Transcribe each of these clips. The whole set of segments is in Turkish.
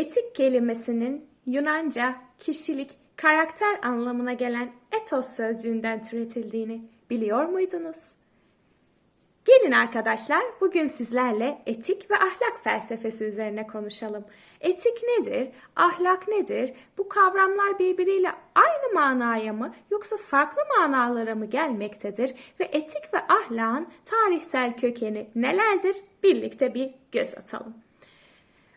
Etik kelimesinin Yunanca kişilik, karakter anlamına gelen etos sözcüğünden türetildiğini biliyor muydunuz? Gelin arkadaşlar, bugün sizlerle etik ve ahlak felsefesi üzerine konuşalım. Etik nedir? Ahlak nedir? Bu kavramlar birbiriyle aynı manaya mı yoksa farklı manalara mı gelmektedir? Ve etik ve ahlakın tarihsel kökeni nelerdir? Birlikte bir göz atalım.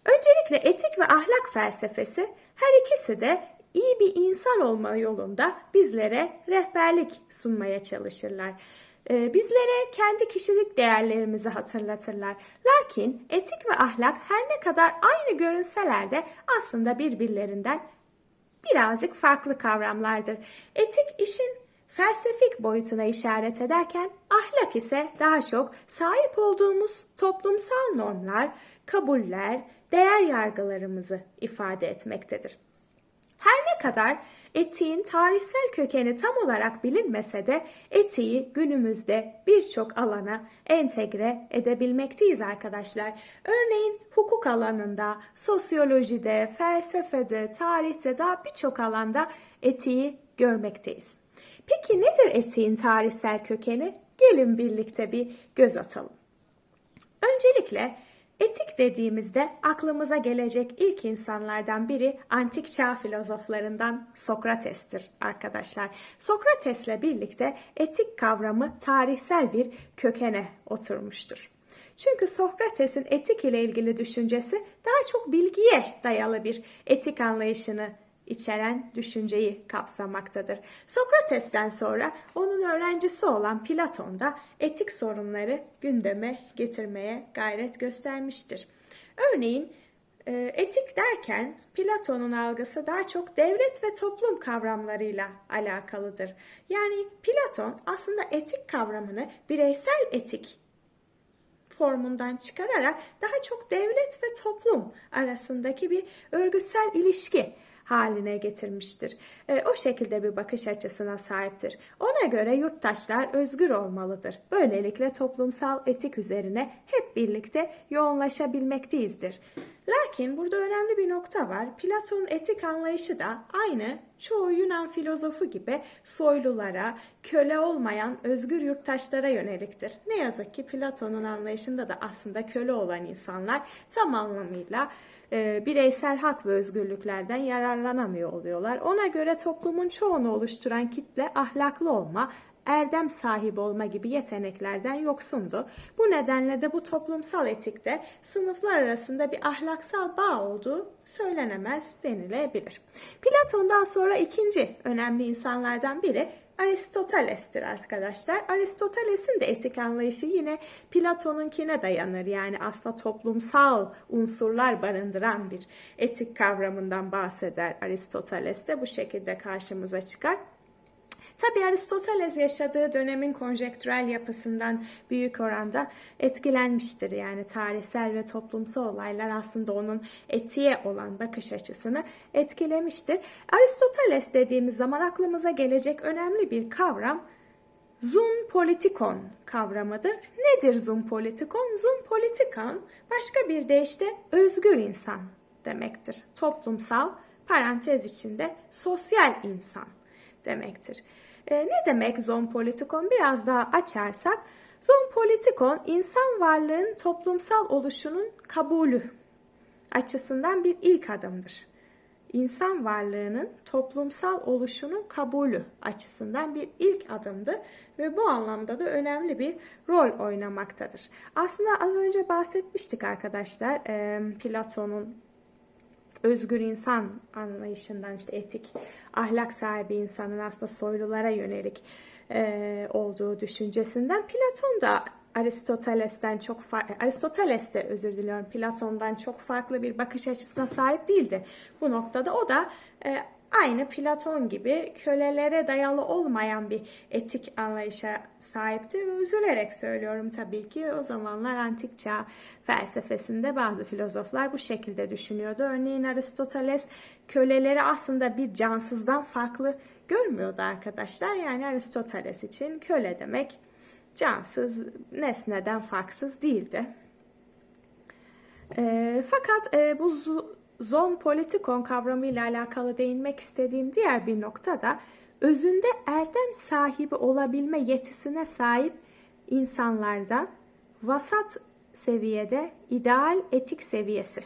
Öncelikle etik ve ahlak felsefesi her ikisi de iyi bir insan olma yolunda bizlere rehberlik sunmaya çalışırlar. Ee, Bizlere kendi kişilik değerlerimizi hatırlatırlar. Lakin etik ve ahlak her ne kadar aynı görünseler de aslında birbirlerinden birazcık farklı kavramlardır. Etik işin felsefik boyutuna işaret ederken ahlak ise daha çok sahip olduğumuz toplumsal normlar, kabuller, değer yargılarımızı ifade etmektedir. Her ne kadar etiğin tarihsel kökeni tam olarak bilinmese de etiği günümüzde birçok alana entegre edebilmekteyiz arkadaşlar. Örneğin hukuk alanında, sosyolojide, felsefede, tarihte daha birçok alanda etiği görmekteyiz. Peki nedir etiğin tarihsel kökeni? Gelin birlikte bir göz atalım. Öncelikle etik dediğimizde aklımıza gelecek ilk insanlardan biri antik çağ filozoflarından Sokrates'tir arkadaşlar. Sokrates'le birlikte etik kavramı tarihsel bir kökene oturmuştur. Çünkü Sokrates'in etik ile ilgili düşüncesi daha çok bilgiye dayalı bir etik anlayışını içeren düşünceyi kapsamaktadır. Sokrates'ten sonra onun öğrencisi olan Platon da etik sorunları gündeme getirmeye gayret göstermiştir. Örneğin e, etik derken Platon'un algısı daha çok devlet ve toplum kavramlarıyla alakalıdır. Yani Platon aslında etik kavramını bireysel etik formundan çıkararak daha çok devlet ve toplum arasındaki bir örgütsel ilişki haline getirmiştir. E, o şekilde bir bakış açısına sahiptir. Ona göre yurttaşlar özgür olmalıdır. Böylelikle toplumsal etik üzerine hep birlikte yoğunlaşabilmekteyizdir. Lakin burada önemli bir nokta var. Platon'un etik anlayışı da aynı çoğu Yunan filozofu gibi soylulara, köle olmayan özgür yurttaşlara yöneliktir. Ne yazık ki Platon'un anlayışında da aslında köle olan insanlar tam anlamıyla e, bireysel hak ve özgürlüklerden yararlanamıyor oluyorlar. Ona göre toplumun çoğunu oluşturan kitle ahlaklı olma, erdem sahibi olma gibi yeteneklerden yoksundu. Bu nedenle de bu toplumsal etikte sınıflar arasında bir ahlaksal bağ olduğu söylenemez denilebilir. Platon'dan sonra ikinci önemli insanlardan biri Aristoteles'tir arkadaşlar. Aristoteles'in de etik anlayışı yine Platon'unkine dayanır. Yani aslında toplumsal unsurlar barındıran bir etik kavramından bahseder Aristoteles de bu şekilde karşımıza çıkar. Tabi Aristoteles yaşadığı dönemin konjektürel yapısından büyük oranda etkilenmiştir. Yani tarihsel ve toplumsal olaylar aslında onun etiğe olan bakış açısını etkilemiştir. Aristoteles dediğimiz zaman aklımıza gelecek önemli bir kavram Zoom politikon kavramıdır. Nedir zoom politikon? Zoom politikon başka bir deyişle özgür insan demektir. Toplumsal parantez içinde sosyal insan demektir. E, ne demek zoopolitikon? Biraz daha açarsak, zoopolitikon insan varlığın toplumsal oluşunun kabulü açısından bir ilk adımdır. İnsan varlığının toplumsal oluşunun kabulü açısından bir ilk adımdı ve bu anlamda da önemli bir rol oynamaktadır. Aslında az önce bahsetmiştik arkadaşlar Platon'un özgür insan anlayışından işte etik, ahlak sahibi insanın aslında soylulara yönelik e, olduğu düşüncesinden Platon da Aristoteles'ten çok Aristoteles de özür diliyorum Platon'dan çok farklı bir bakış açısına sahip değildi. Bu noktada o da e, aynı Platon gibi kölelere dayalı olmayan bir etik anlayışa sahipti. Üzülerek söylüyorum tabii ki o zamanlar antik çağ felsefesinde bazı filozoflar bu şekilde düşünüyordu. Örneğin Aristoteles köleleri aslında bir cansızdan farklı görmüyordu arkadaşlar. Yani Aristoteles için köle demek cansız, nesneden farksız değildi. E, fakat e, bu zon politikon kavramıyla alakalı değinmek istediğim diğer bir nokta da özünde erdem sahibi olabilme yetisine sahip insanlarda vasat seviyede ideal etik seviyesi.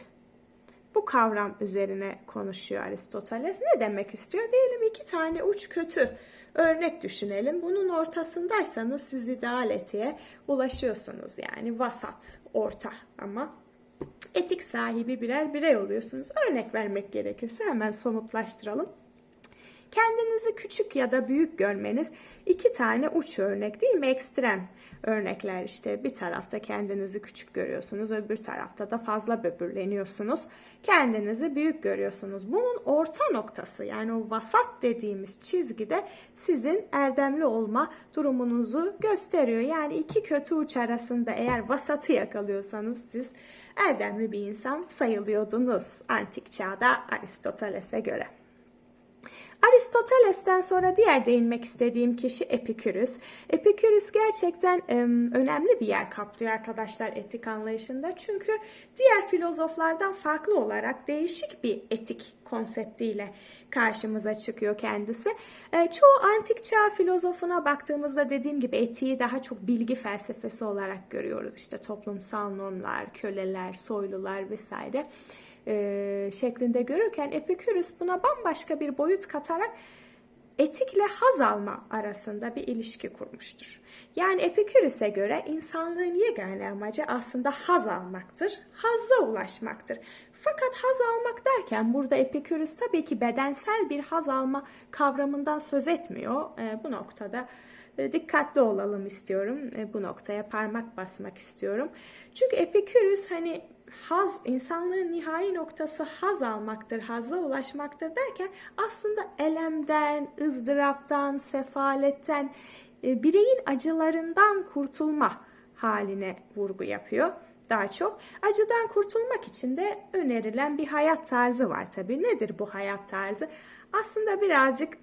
Bu kavram üzerine konuşuyor Aristoteles. Ne demek istiyor? Diyelim iki tane uç kötü örnek düşünelim. Bunun ortasındaysanız siz ideal etiğe ulaşıyorsunuz. Yani vasat, orta ama etik sahibi birer birey oluyorsunuz. Örnek vermek gerekirse hemen somutlaştıralım. Kendinizi küçük ya da büyük görmeniz iki tane uç örnek değil mi? Ekstrem örnekler işte bir tarafta kendinizi küçük görüyorsunuz, öbür tarafta da fazla böbürleniyorsunuz. Kendinizi büyük görüyorsunuz. Bunun orta noktası yani o vasat dediğimiz çizgide sizin erdemli olma durumunuzu gösteriyor. Yani iki kötü uç arasında eğer vasatı yakalıyorsanız siz erdemli bir insan sayılıyordunuz antik çağda Aristoteles'e göre. Aristoteles'ten sonra diğer değinmek istediğim kişi Epikürüs. Epikürüs gerçekten e, önemli bir yer kaplıyor arkadaşlar etik anlayışında. Çünkü diğer filozoflardan farklı olarak değişik bir etik konseptiyle karşımıza çıkıyor kendisi. E, çoğu antik çağ filozofuna baktığımızda dediğim gibi etiği daha çok bilgi felsefesi olarak görüyoruz. İşte toplumsal normlar, köleler, soylular vesaire e, şeklinde görürken Epikürüs buna bambaşka bir boyut katarak etikle haz alma arasında bir ilişki kurmuştur. Yani Epikürüs'e göre insanlığın yegane amacı aslında haz almaktır, hazza ulaşmaktır. Fakat haz almak derken burada Epikürüs tabii ki bedensel bir haz alma kavramından söz etmiyor. E, bu noktada e, dikkatli olalım istiyorum. E, bu noktaya parmak basmak istiyorum. Çünkü Epikürüs hani haz, insanlığın nihai noktası haz almaktır, hazla ulaşmaktır derken aslında elemden, ızdıraptan, sefaletten, e, bireyin acılarından kurtulma haline vurgu yapıyor daha çok. Acıdan kurtulmak için de önerilen bir hayat tarzı var tabii. Nedir bu hayat tarzı? Aslında birazcık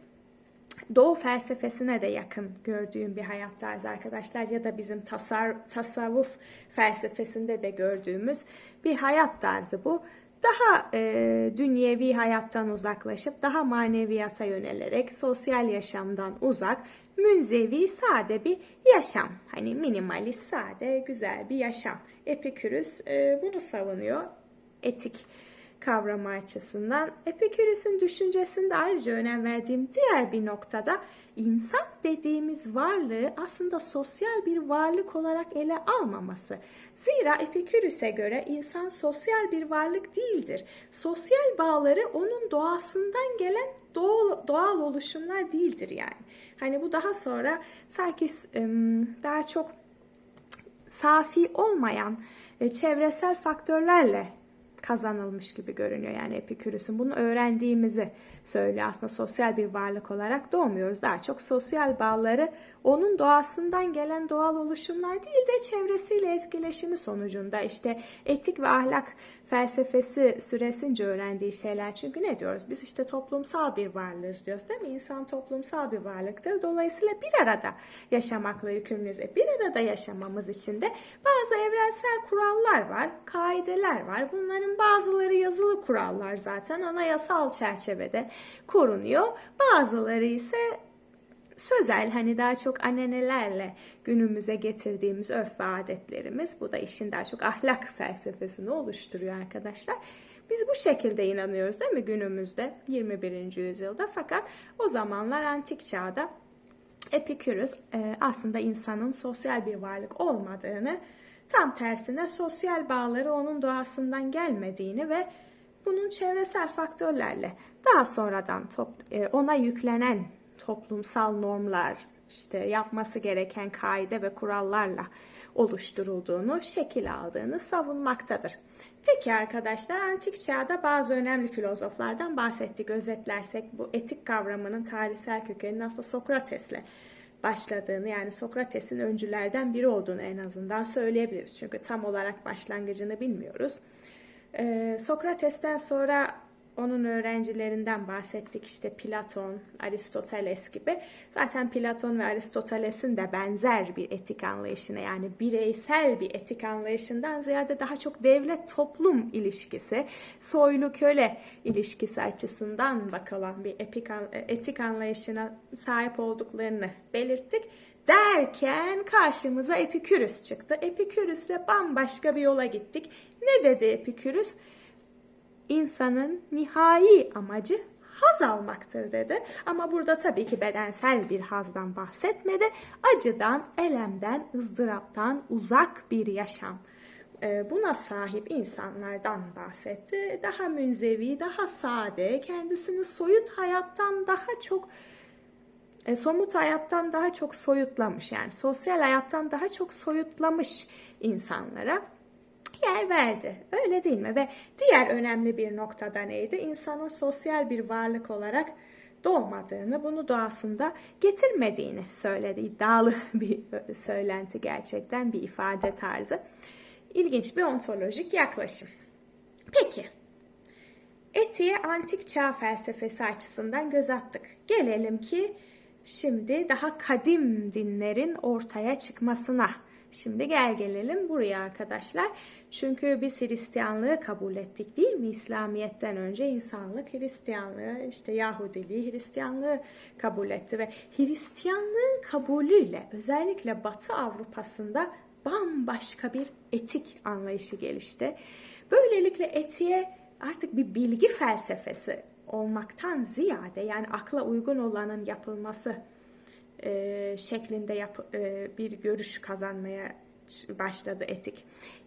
Doğu felsefesine de yakın gördüğüm bir hayat tarzı arkadaşlar ya da bizim tasar, tasavvuf felsefesinde de gördüğümüz bir hayat tarzı bu. Daha e, dünyevi hayattan uzaklaşıp daha maneviyata yönelerek sosyal yaşamdan uzak, münzevi, sade bir yaşam. Hani minimalist, sade, güzel bir yaşam. Epikürüs e, bunu savunuyor. Etik kavramı açısından Epikürüs'ün düşüncesinde ayrıca önem verdiğim diğer bir noktada insan dediğimiz varlığı aslında sosyal bir varlık olarak ele almaması. Zira Epikürüs'e göre insan sosyal bir varlık değildir. Sosyal bağları onun doğasından gelen doğal, doğal oluşumlar değildir yani. Hani bu daha sonra sanki daha çok safi olmayan e, çevresel faktörlerle kazanılmış gibi görünüyor yani Epikürüs'ün. Bunu öğrendiğimizi söylüyor. Aslında sosyal bir varlık olarak doğmuyoruz. Daha çok sosyal bağları onun doğasından gelen doğal oluşumlar değil de çevresiyle etkileşimi sonucunda işte etik ve ahlak felsefesi süresince öğrendiği şeyler. Çünkü ne diyoruz? Biz işte toplumsal bir varlığız diyoruz değil mi? İnsan toplumsal bir varlıktır. Dolayısıyla bir arada yaşamakla yükümlüyüz. E bir arada yaşamamız için de bazı evrensel kurallar var, kaideler var. Bunların bazıları yazılı kurallar zaten anayasal çerçevede korunuyor. Bazıları ise sözel hani daha çok ananelerle günümüze getirdiğimiz örf ve adetlerimiz. Bu da işin daha çok ahlak felsefesini oluşturuyor arkadaşlar. Biz bu şekilde inanıyoruz değil mi günümüzde 21. yüzyılda fakat o zamanlar antik çağda Epikürüs e, aslında insanın sosyal bir varlık olmadığını tam tersine sosyal bağları onun doğasından gelmediğini ve bunun çevresel faktörlerle daha sonradan e, ona yüklenen toplumsal normlar, işte yapması gereken kaide ve kurallarla oluşturulduğunu, şekil aldığını savunmaktadır. Peki arkadaşlar antik çağda bazı önemli filozoflardan bahsettik. Özetlersek bu etik kavramının tarihsel kökeninin aslında Sokrates'le başladığını yani Sokrates'in öncülerden biri olduğunu en azından söyleyebiliriz. Çünkü tam olarak başlangıcını bilmiyoruz. Ee, Sokrates'ten sonra onun öğrencilerinden bahsettik işte Platon, Aristoteles gibi. Zaten Platon ve Aristoteles'in de benzer bir etik anlayışına yani bireysel bir etik anlayışından ziyade daha çok devlet toplum ilişkisi, soylu köle ilişkisi açısından bakılan bir etik anlayışına sahip olduklarını belirttik. Derken karşımıza Epikürüs çıktı. Epikürüs'le bambaşka bir yola gittik. Ne dedi Epikürüs? İnsanın nihai amacı haz almaktır dedi. Ama burada tabii ki bedensel bir hazdan bahsetmedi. Acıdan, elemden, ızdıraptan uzak bir yaşam. Ee, buna sahip insanlardan bahsetti. Daha münzevi, daha sade, kendisini soyut hayattan daha çok e, somut hayattan daha çok soyutlamış yani sosyal hayattan daha çok soyutlamış insanlara yer verdi. Öyle değil mi? Ve diğer önemli bir noktada neydi? İnsanın sosyal bir varlık olarak doğmadığını, bunu doğasında getirmediğini söyledi. İddialı bir söylenti gerçekten, bir ifade tarzı. İlginç bir ontolojik yaklaşım. Peki, etiğe antik çağ felsefesi açısından göz attık. Gelelim ki şimdi daha kadim dinlerin ortaya çıkmasına Şimdi gel gelelim buraya arkadaşlar. Çünkü biz Hristiyanlığı kabul ettik değil mi? İslamiyet'ten önce insanlık Hristiyanlığı, işte Yahudiliği Hristiyanlığı kabul etti ve Hristiyanlığın kabulüyle özellikle Batı Avrupa'sında bambaşka bir etik anlayışı gelişti. Böylelikle etiğe artık bir bilgi felsefesi olmaktan ziyade yani akla uygun olanın yapılması e, şeklinde yap, e, bir görüş kazanmaya başladı etik.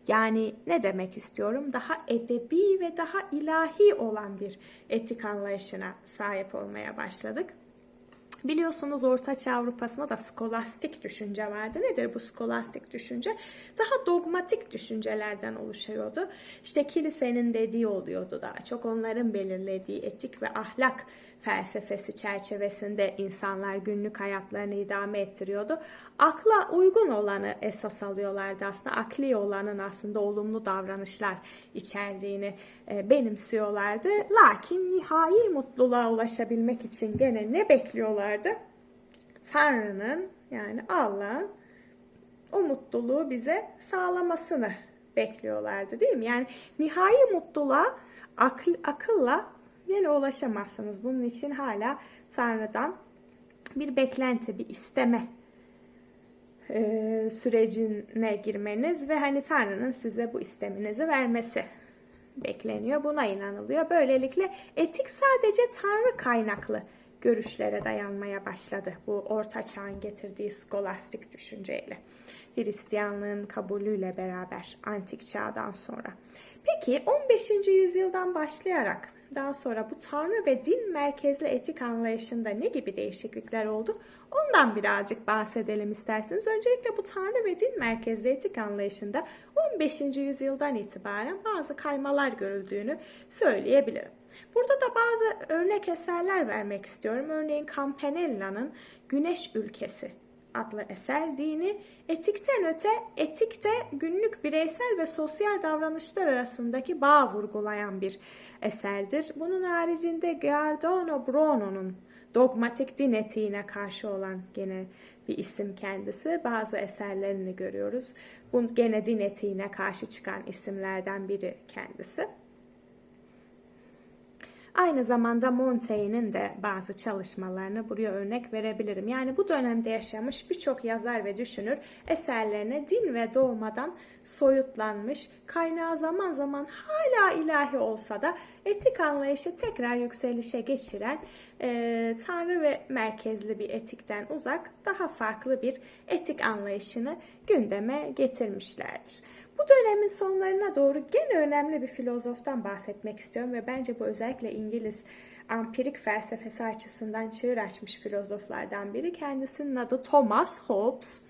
Yani ne demek istiyorum? Daha edebi ve daha ilahi olan bir etik anlayışına sahip olmaya başladık. Biliyorsunuz Ortaçağ Avrupa'sında da skolastik düşünce vardı. Nedir bu skolastik düşünce? Daha dogmatik düşüncelerden oluşuyordu. İşte kilisenin dediği oluyordu daha çok. Onların belirlediği etik ve ahlak felsefesi çerçevesinde insanlar günlük hayatlarını idame ettiriyordu. Akla uygun olanı esas alıyorlardı aslında. Akli olanın aslında olumlu davranışlar içerdiğini e, benimsiyorlardı. Lakin nihai mutluluğa ulaşabilmek için gene ne bekliyorlardı? Tanrı'nın yani Allah'ın o mutluluğu bize sağlamasını bekliyorlardı değil mi? Yani nihai mutluluğa akıl, akılla yine ulaşamazsınız. Bunun için hala Tanrı'dan bir beklenti, bir isteme e, sürecine girmeniz ve hani Tanrı'nın size bu isteminizi vermesi bekleniyor. Buna inanılıyor. Böylelikle etik sadece Tanrı kaynaklı görüşlere dayanmaya başladı. Bu Orta Çağ'ın getirdiği skolastik düşünceyle. Hristiyanlığın kabulüyle beraber antik çağdan sonra. Peki 15. yüzyıldan başlayarak daha sonra bu tanrı ve din merkezli etik anlayışında ne gibi değişiklikler oldu? Ondan birazcık bahsedelim isterseniz. Öncelikle bu tanrı ve din merkezli etik anlayışında 15. yüzyıldan itibaren bazı kaymalar görüldüğünü söyleyebilirim. Burada da bazı örnek eserler vermek istiyorum. Örneğin Campanella'nın Güneş Ülkesi adlı eser dini etikten öte etikte günlük bireysel ve sosyal davranışlar arasındaki bağ vurgulayan bir eserdir. Bunun haricinde Giordano Bruno'nun dogmatik din etiğine karşı olan gene bir isim kendisi. Bazı eserlerini görüyoruz. Bu gene din etiğine karşı çıkan isimlerden biri kendisi. Aynı zamanda Montaigne'in de bazı çalışmalarını buraya örnek verebilirim. Yani bu dönemde yaşamış birçok yazar ve düşünür eserlerine din ve doğmadan soyutlanmış, kaynağı zaman zaman hala ilahi olsa da etik anlayışı tekrar yükselişe geçiren e, tanrı ve merkezli bir etikten uzak daha farklı bir etik anlayışını gündeme getirmişlerdir. Bu dönemin sonlarına doğru gene önemli bir filozoftan bahsetmek istiyorum ve bence bu özellikle İngiliz ampirik felsefesi açısından çığır açmış filozoflardan biri. Kendisinin adı Thomas Hobbes.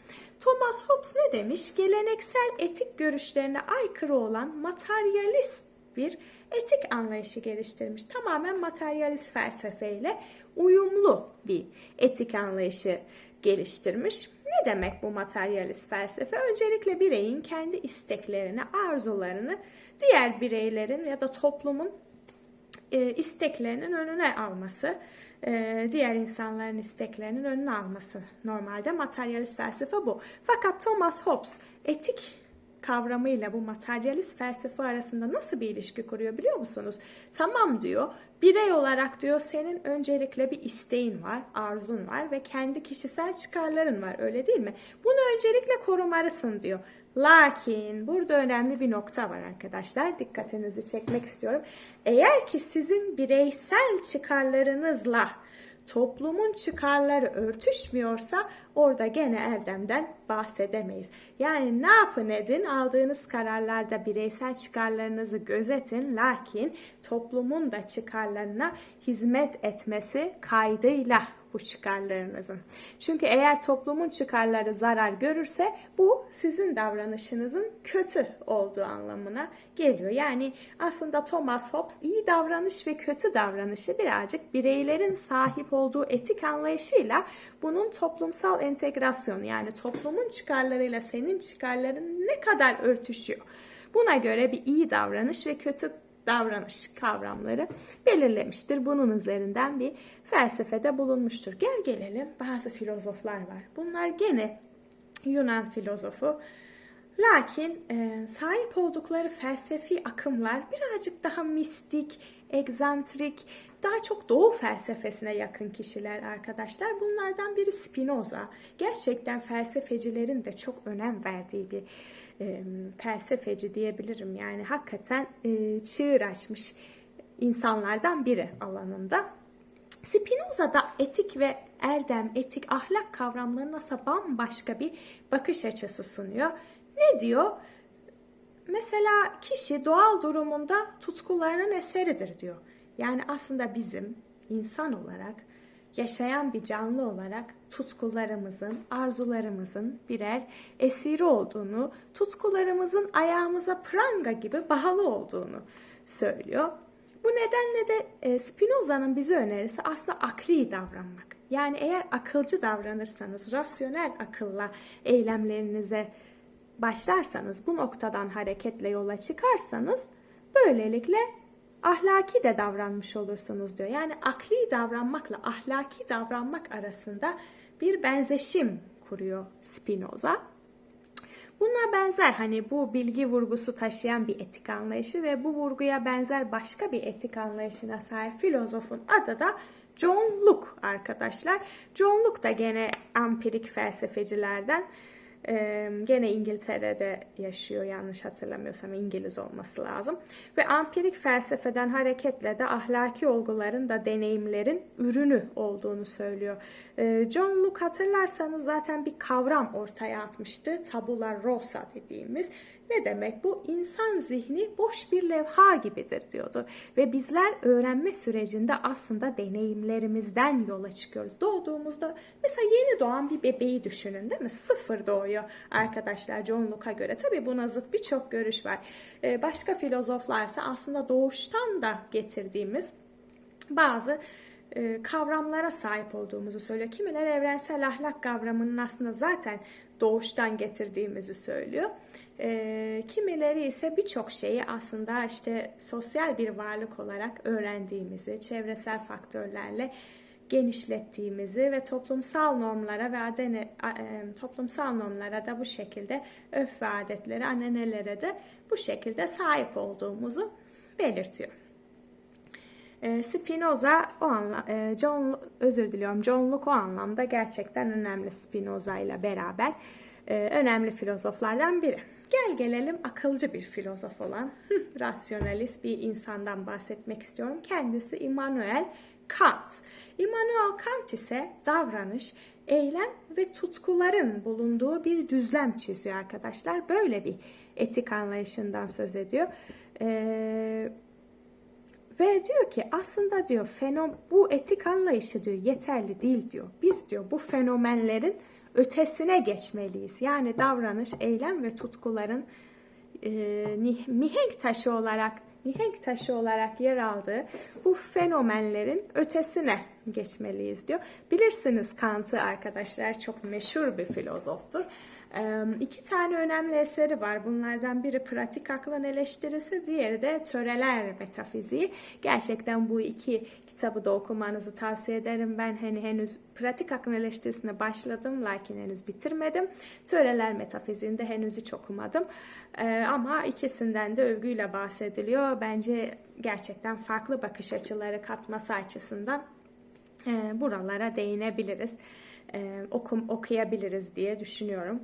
Thomas Hobbes ne demiş? Geleneksel etik görüşlerine aykırı olan materyalist bir etik anlayışı geliştirmiş. Tamamen materyalist felsefeyle uyumlu bir etik anlayışı geliştirmiş. Demek bu materyalist felsefe? Öncelikle bireyin kendi isteklerini, arzularını diğer bireylerin ya da toplumun e, isteklerinin önüne alması, e, diğer insanların isteklerinin önüne alması normalde materyalist felsefe bu. Fakat Thomas Hobbes etik kavramıyla bu materyalist felsefe arasında nasıl bir ilişki kuruyor biliyor musunuz? Tamam diyor, birey olarak diyor senin öncelikle bir isteğin var, arzun var ve kendi kişisel çıkarların var öyle değil mi? Bunu öncelikle korumalısın diyor. Lakin burada önemli bir nokta var arkadaşlar. Dikkatinizi çekmek istiyorum. Eğer ki sizin bireysel çıkarlarınızla toplumun çıkarları örtüşmüyorsa orada gene erdemden bahsedemeyiz. Yani ne yapın edin aldığınız kararlarda bireysel çıkarlarınızı gözetin lakin toplumun da çıkarlarına hizmet etmesi kaydıyla bu çıkarlarınızın. Çünkü eğer toplumun çıkarları zarar görürse bu sizin davranışınızın kötü olduğu anlamına geliyor. Yani aslında Thomas Hobbes iyi davranış ve kötü davranışı birazcık bireylerin sahip olduğu etik anlayışıyla bunun toplumsal entegrasyonu yani toplumun çıkarlarıyla senin çıkarların ne kadar örtüşüyor. Buna göre bir iyi davranış ve kötü davranış kavramları belirlemiştir. Bunun üzerinden bir felsefede bulunmuştur. Gel gelelim bazı filozoflar var. Bunlar gene Yunan filozofu. Lakin e, sahip oldukları felsefi akımlar birazcık daha mistik, egzantrik, daha çok doğu felsefesine yakın kişiler arkadaşlar. Bunlardan biri Spinoza. Gerçekten felsefecilerin de çok önem verdiği bir e, felsefeci diyebilirim. Yani hakikaten e, çığır açmış insanlardan biri alanında. Spinoza da etik ve erdem, etik, ahlak kavramlarına bambaşka bir bakış açısı sunuyor. Ne diyor? Mesela kişi doğal durumunda tutkularının eseridir diyor. Yani aslında bizim insan olarak yaşayan bir canlı olarak tutkularımızın, arzularımızın birer esiri olduğunu, tutkularımızın ayağımıza pranga gibi bağlı olduğunu söylüyor. Bu nedenle de e, Spinoza'nın bize önerisi aslında akli davranmak. Yani eğer akılcı davranırsanız, rasyonel akılla eylemlerinize başlarsanız, bu noktadan hareketle yola çıkarsanız böylelikle ahlaki de davranmış olursunuz diyor. Yani akli davranmakla ahlaki davranmak arasında bir benzeşim kuruyor Spinoza. Buna benzer hani bu bilgi vurgusu taşıyan bir etik anlayışı ve bu vurguya benzer başka bir etik anlayışına sahip filozofun adı da John Locke arkadaşlar. John Locke da gene ampirik felsefecilerden. Ee, gene İngiltere'de yaşıyor yanlış hatırlamıyorsam İngiliz olması lazım. Ve ampirik felsefeden hareketle de ahlaki olguların da deneyimlerin ürünü olduğunu söylüyor. Ee, John Locke hatırlarsanız zaten bir kavram ortaya atmıştı. Tabula rasa dediğimiz. Ne demek bu? İnsan zihni boş bir levha gibidir diyordu. Ve bizler öğrenme sürecinde aslında deneyimlerimizden yola çıkıyoruz. Doğduğumuzda mesela yeni doğan bir bebeği düşünün değil mi? Sıfır doğuyor arkadaşlar John Locke'a göre. Tabii buna zıt birçok görüş var. Ee, başka filozoflarsa aslında doğuştan da getirdiğimiz bazı kavramlara sahip olduğumuzu söylüyor. Kimiler evrensel ahlak kavramının aslında zaten doğuştan getirdiğimizi söylüyor. E, kimileri ise birçok şeyi aslında işte sosyal bir varlık olarak öğrendiğimizi, çevresel faktörlerle genişlettiğimizi ve toplumsal normlara ve adene, e, toplumsal normlara da bu şekilde öf ve adetlere, ananelere de bu şekilde sahip olduğumuzu belirtiyor. E, Spinoza o anla, e, John özür diliyorum John Locke o anlamda gerçekten önemli Spinoza ile beraber e, önemli filozoflardan biri. Gel gelelim akılcı bir filozof olan rasyonalist bir insandan bahsetmek istiyorum. Kendisi Immanuel Kant. Immanuel Kant ise davranış, eylem ve tutkuların bulunduğu bir düzlem çiziyor arkadaşlar. Böyle bir etik anlayışından söz ediyor. Ee, ve diyor ki aslında diyor fenom bu etik anlayışı diyor yeterli değil diyor. Biz diyor bu fenomenlerin ötesine geçmeliyiz. Yani davranış, eylem ve tutkuların e, mihenk taşı olarak mihenk taşı olarak yer aldığı bu fenomenlerin ötesine geçmeliyiz diyor. Bilirsiniz Kant'ı arkadaşlar çok meşhur bir filozoftur. İki tane önemli eseri var. Bunlardan biri pratik aklın eleştirisi, diğeri de töreler metafiziği. Gerçekten bu iki kitabı da okumanızı tavsiye ederim. Ben hani henüz pratik aklın eleştirisine başladım lakin henüz bitirmedim. Töreler metafiziğinde henüz hiç okumadım. Ee, ama ikisinden de övgüyle bahsediliyor. Bence gerçekten farklı bakış açıları katması açısından e, buralara değinebiliriz. E, okum, okuyabiliriz diye düşünüyorum.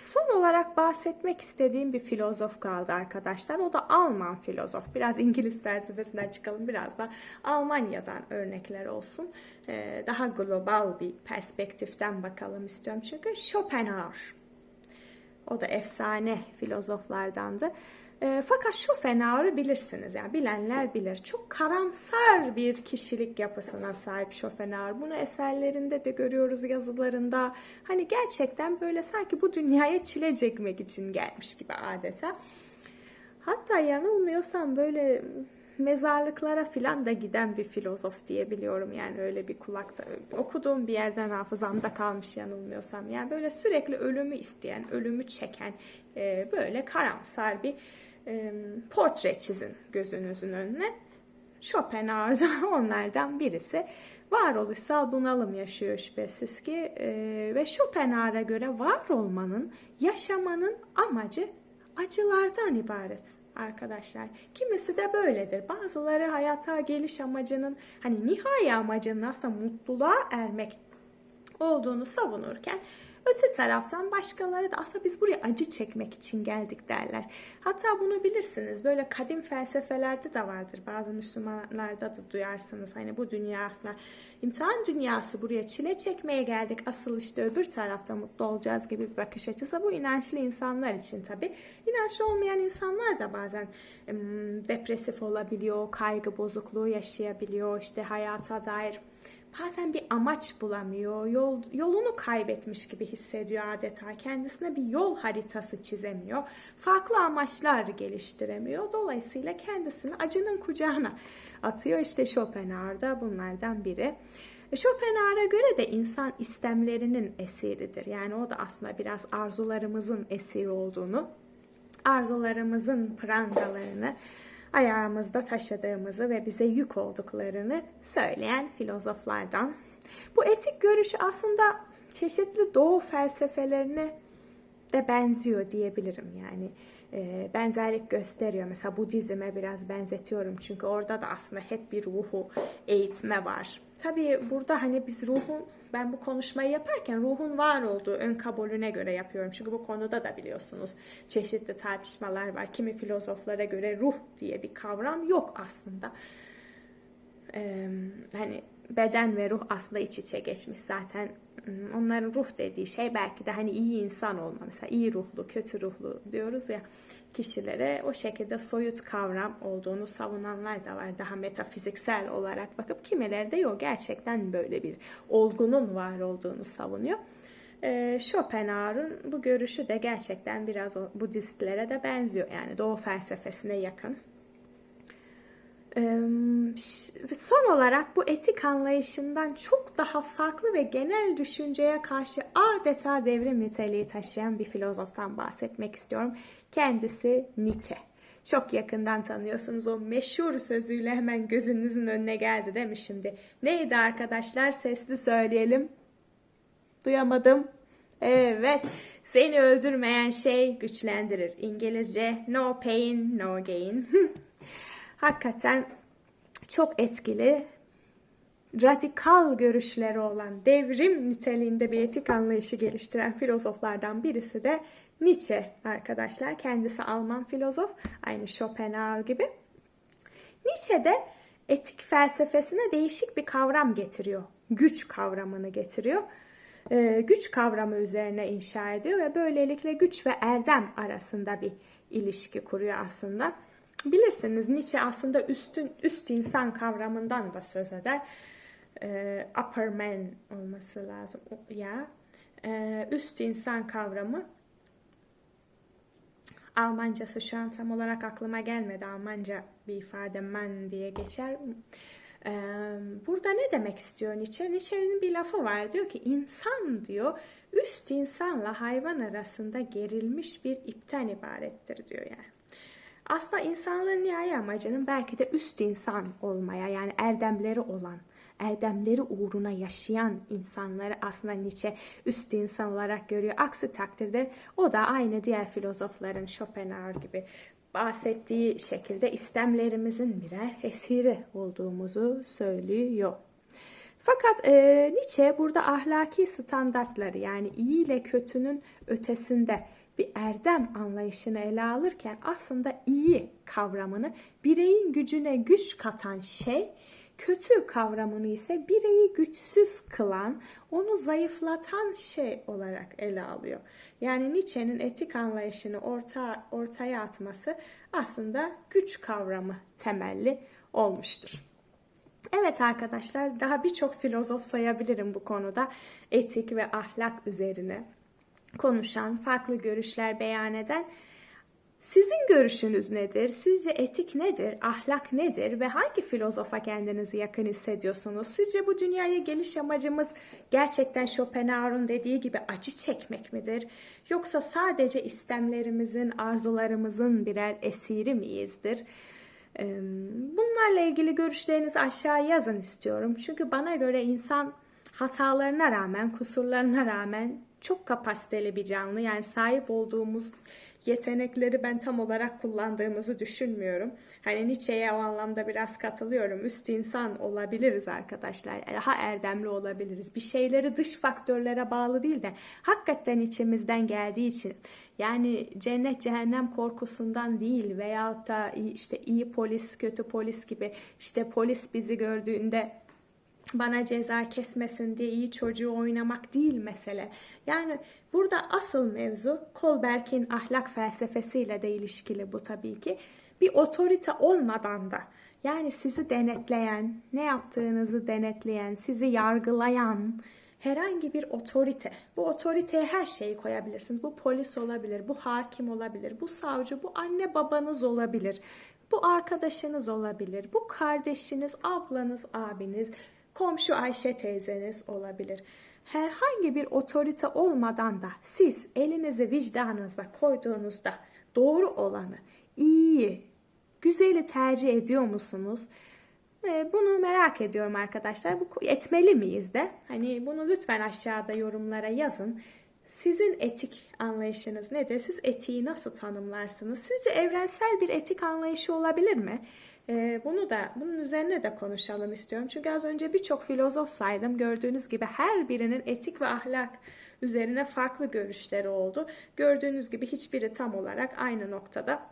Son olarak bahsetmek istediğim bir filozof kaldı arkadaşlar. O da Alman filozof. Biraz İngiliz felsefesinden çıkalım, biraz da Almanya'dan örnekler olsun. Ee, daha global bir perspektiften bakalım istiyorum. Çünkü Schopenhauer. O da efsane filozoflardandı. E, fakat Schopenhauer'ı bilirsiniz. Yani bilenler bilir. Çok karamsar bir kişilik yapısına sahip Schopenhauer. Bunu eserlerinde de görüyoruz, yazılarında. Hani gerçekten böyle sanki bu dünyaya çile çekmek için gelmiş gibi adeta. Hatta yanılmıyorsam böyle mezarlıklara filan da giden bir filozof diyebiliyorum yani öyle bir kulakta okuduğum bir yerden hafızamda kalmış yanılmıyorsam yani böyle sürekli ölümü isteyen ölümü çeken e, böyle karamsar bir e, portre çizin gözünüzün önüne Schopenhauer da onlardan birisi varoluşsal bunalım yaşıyor şüphesiz ki e, ve Schopenhauer'a göre var olmanın yaşamanın amacı acılardan ibaret arkadaşlar. Kimisi de böyledir. Bazıları hayata geliş amacının hani nihai amacının aslında mutluluğa ermek olduğunu savunurken öte taraftan başkaları da aslında biz buraya acı çekmek için geldik derler. Hatta bunu bilirsiniz. Böyle kadim felsefelerde de vardır. Bazı Müslümanlarda da duyarsınız. Hani bu dünya aslında imtihan dünyası buraya çile çekmeye geldik. Asıl işte öbür tarafta mutlu olacağız gibi bir bakış açısı. Bu inançlı insanlar için tabii. İnançlı olmayan insanlar da bazen depresif olabiliyor, kaygı bozukluğu yaşayabiliyor, işte hayata dair bazen bir amaç bulamıyor, yol, yolunu kaybetmiş gibi hissediyor adeta. Kendisine bir yol haritası çizemiyor, farklı amaçlar geliştiremiyor. Dolayısıyla kendisini acının kucağına atıyor. İşte Schopenhauer da bunlardan biri. Schopenhauer'a göre de insan istemlerinin esiridir. Yani o da aslında biraz arzularımızın esiri olduğunu, arzularımızın prangalarını, ayağımızda taşıdığımızı ve bize yük olduklarını söyleyen filozoflardan. Bu etik görüşü aslında çeşitli doğu felsefelerine de benziyor diyebilirim yani e, benzerlik gösteriyor. Mesela Budizm'e biraz benzetiyorum çünkü orada da aslında hep bir ruhu eğitme var. Tabii burada hani biz ruhun ben bu konuşmayı yaparken ruhun var olduğu ön kabulüne göre yapıyorum. Çünkü bu konuda da biliyorsunuz çeşitli tartışmalar var. Kimi filozoflara göre ruh diye bir kavram yok aslında. Ee, hani beden ve ruh aslında iç içe geçmiş zaten. Onların ruh dediği şey belki de hani iyi insan olma. Mesela iyi ruhlu, kötü ruhlu diyoruz ya kişilere o şekilde soyut kavram olduğunu savunanlar da var. Daha metafiziksel olarak bakıp kimileri de yok gerçekten böyle bir olgunun var olduğunu savunuyor. E, Schopenhauer'un bu görüşü de gerçekten biraz Budistlere de benziyor. Yani Doğu felsefesine yakın. Son olarak bu etik anlayışından çok daha farklı ve genel düşünceye karşı adeta devrim niteliği taşıyan bir filozoftan bahsetmek istiyorum. Kendisi Nietzsche. Çok yakından tanıyorsunuz o meşhur sözüyle hemen gözünüzün önüne geldi değil mi şimdi? Neydi arkadaşlar? Sesli söyleyelim. Duyamadım. Evet. Seni öldürmeyen şey güçlendirir. İngilizce no pain no gain. Hakikaten çok etkili, radikal görüşleri olan devrim niteliğinde bir etik anlayışı geliştiren filozoflardan birisi de Nietzsche arkadaşlar. Kendisi Alman filozof, aynı Schopenhauer gibi. Nietzsche de etik felsefesine değişik bir kavram getiriyor. Güç kavramını getiriyor. Ee, güç kavramı üzerine inşa ediyor ve böylelikle güç ve erdem arasında bir ilişki kuruyor aslında. Bilirsiniz Nietzsche aslında üstün üst insan kavramından da söz eder. Ee, upper man olması lazım ya. Ee, üst insan kavramı Almancası şu an tam olarak aklıma gelmedi. Almanca bir ifade man diye geçer. Ee, burada ne demek istiyor Nietzsche? Nietzsche'nin bir lafı var. Diyor ki insan diyor üst insanla hayvan arasında gerilmiş bir ipten ibarettir diyor yani. Aslında insanlığın nihai amacının belki de üst insan olmaya yani erdemleri olan, erdemleri uğruna yaşayan insanları aslında Nietzsche üst insan olarak görüyor. Aksi takdirde o da aynı diğer filozofların Schopenhauer gibi bahsettiği şekilde istemlerimizin birer esiri olduğumuzu söylüyor. Fakat e, Nietzsche burada ahlaki standartları yani iyi ile kötünün ötesinde bir erdem anlayışını ele alırken aslında iyi kavramını bireyin gücüne güç katan şey, kötü kavramını ise bireyi güçsüz kılan, onu zayıflatan şey olarak ele alıyor. Yani Nietzsche'nin etik anlayışını orta, ortaya atması aslında güç kavramı temelli olmuştur. Evet arkadaşlar daha birçok filozof sayabilirim bu konuda etik ve ahlak üzerine konuşan, farklı görüşler beyan eden. Sizin görüşünüz nedir? Sizce etik nedir? Ahlak nedir? Ve hangi filozofa kendinizi yakın hissediyorsunuz? Sizce bu dünyaya geliş amacımız gerçekten Schopenhauer'un dediği gibi acı çekmek midir? Yoksa sadece istemlerimizin, arzularımızın birer esiri miyizdir? Bunlarla ilgili görüşlerinizi aşağı yazın istiyorum. Çünkü bana göre insan hatalarına rağmen, kusurlarına rağmen çok kapasiteli bir canlı. Yani sahip olduğumuz yetenekleri ben tam olarak kullandığımızı düşünmüyorum. Hani Nietzsche'ye o anlamda biraz katılıyorum. Üst insan olabiliriz arkadaşlar. Daha erdemli olabiliriz. Bir şeyleri dış faktörlere bağlı değil de hakikaten içimizden geldiği için yani cennet cehennem korkusundan değil veyahut da işte iyi polis kötü polis gibi işte polis bizi gördüğünde bana ceza kesmesin diye iyi çocuğu oynamak değil mesele. Yani burada asıl mevzu Kolberg'in ahlak felsefesiyle de ilişkili bu tabii ki. Bir otorite olmadan da yani sizi denetleyen, ne yaptığınızı denetleyen, sizi yargılayan herhangi bir otorite. Bu otoriteye her şeyi koyabilirsiniz. Bu polis olabilir, bu hakim olabilir, bu savcı, bu anne babanız olabilir. Bu arkadaşınız olabilir, bu kardeşiniz, ablanız, abiniz, komşu Ayşe teyzeniz olabilir. Herhangi bir otorite olmadan da siz elinizi vicdanınıza koyduğunuzda doğru olanı, iyi, güzeli tercih ediyor musunuz? Bunu merak ediyorum arkadaşlar. Bu etmeli miyiz de? Hani bunu lütfen aşağıda yorumlara yazın. Sizin etik anlayışınız nedir? Siz etiği nasıl tanımlarsınız? Sizce evrensel bir etik anlayışı olabilir mi? Ee, bunu da bunun üzerine de konuşalım istiyorum. Çünkü az önce birçok filozof saydım. Gördüğünüz gibi her birinin etik ve ahlak üzerine farklı görüşleri oldu. Gördüğünüz gibi hiçbiri tam olarak aynı noktada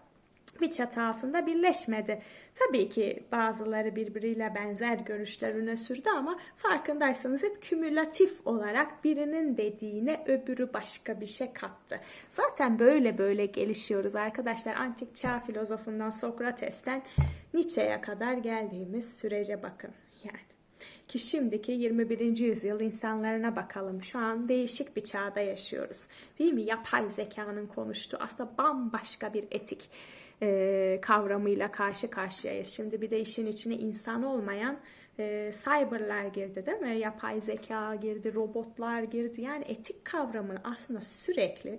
bir çatı altında birleşmedi. Tabii ki bazıları birbiriyle benzer görüşler öne sürdü ama farkındaysanız hep kümülatif olarak birinin dediğine öbürü başka bir şey kattı. Zaten böyle böyle gelişiyoruz arkadaşlar. Antik çağ filozofundan Sokrates'ten Nietzsche'ye kadar geldiğimiz sürece bakın yani. Ki şimdiki 21. yüzyıl insanlarına bakalım. Şu an değişik bir çağda yaşıyoruz. Değil mi? Yapay zekanın konuştuğu aslında bambaşka bir etik e, kavramıyla karşı karşıyayız. Şimdi bir de işin içine insan olmayan e, cyberlar girdi değil mi? Yapay zeka girdi, robotlar girdi. Yani etik kavramını aslında sürekli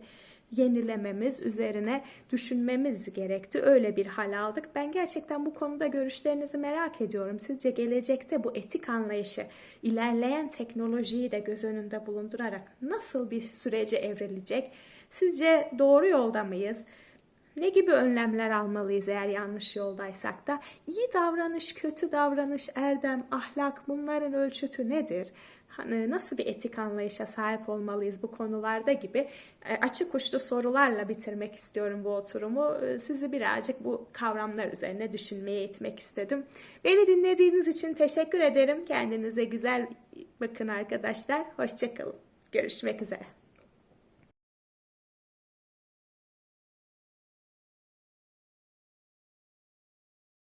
yenilememiz, üzerine düşünmemiz gerekti. Öyle bir hal aldık. Ben gerçekten bu konuda görüşlerinizi merak ediyorum. Sizce gelecekte bu etik anlayışı ilerleyen teknolojiyi de göz önünde bulundurarak nasıl bir sürece evrilecek? Sizce doğru yolda mıyız? Ne gibi önlemler almalıyız eğer yanlış yoldaysak da? İyi davranış, kötü davranış, erdem, ahlak bunların ölçütü nedir? Hani nasıl bir etik anlayışa sahip olmalıyız bu konularda gibi e, açık uçlu sorularla bitirmek istiyorum bu oturumu. E, sizi birazcık bu kavramlar üzerine düşünmeye itmek istedim. Beni dinlediğiniz için teşekkür ederim. Kendinize güzel bakın arkadaşlar. Hoşçakalın. Görüşmek üzere.